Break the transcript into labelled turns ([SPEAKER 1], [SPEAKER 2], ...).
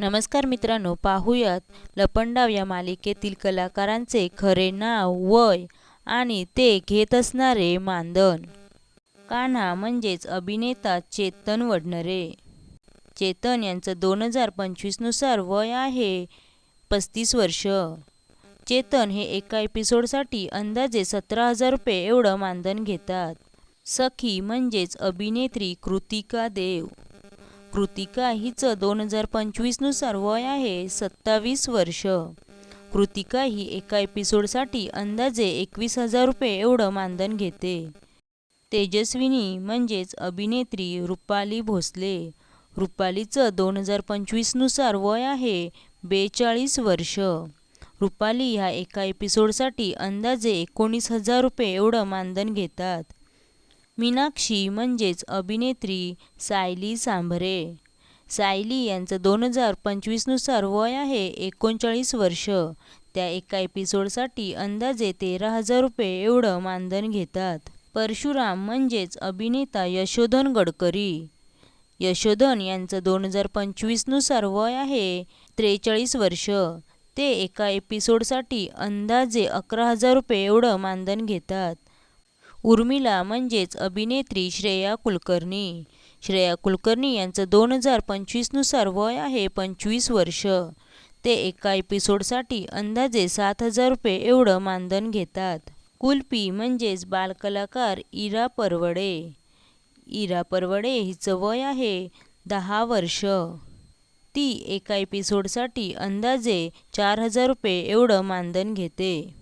[SPEAKER 1] नमस्कार मित्रांनो पाहूयात लपंडाव या मालिकेतील कलाकारांचे खरे नाव वय आणि ते घेत असणारे मानधन. कान्हा म्हणजेच अभिनेता चेतन वडनरे. चेतन यांचं दोन हजार पंचवीसनुसार वय आहे पस्तीस वर्ष. चेतन हे एका एपिसोडसाठी अंदाजे सतरा हजार रुपये एवढं मानधन घेतात. सखी म्हणजेच अभिनेत्री कृतिका देव. कृतिका हिचं दोन हजार पंचवीसनुसार वय आहे सत्तावीस वर्ष. कृतिका ही एका एपिसोडसाठी अंदाजे एकवीस हजार रुपये एवढं मानधन घेते. तेजस्विनी म्हणजेच अभिनेत्री रुपाली भोसले. रुपालीचं दोन हजार पंचवीसनुसार वय आहे बेचाळीस वर्ष. रुपाली ह्या एका एपिसोडसाठी अंदाजे एकोणीस हजार रुपये एवढं मानधन घेतात. मीनाक्षी म्हणजेच अभिनेत्री सायली सांभरे. सायली यांचं दोन हजार पंचवीसनुसार वय आहे एकोणचाळीस वर्ष. त्या एका एपिसोडसाठी अंदाजे तेरा हजार रुपये एवढं मानधन घेतात. परशुराम म्हणजेच अभिनेता यशोधन गडकरी. यशोधन यांचं दोन हजार पंचवीसनुसार वय आहे त्रेचाळीस वर्ष. ते एका एपिसोडसाठी अंदाजे अकरा हजार रुपये एवढं मानधन घेतात. उर्मिला म्हणजेच अभिनेत्री श्रेया कुलकर्णी. श्रेया कुलकर्णी यांचं दोन हजार पंचवीसनुसार वय आहे पंचवीस वर्ष. ते एका एपिसोडसाठी अंदाजे सात हजार रुपये एवढं मानधन घेतात. कुल्पी म्हणजेच बालकलाकार इरा परवडे. इरा परवडे हिचं वय आहे दहा वर्ष. ती एका एपिसोडसाठी अंदाजे चार हजार रुपये एवढं मानधन घेते.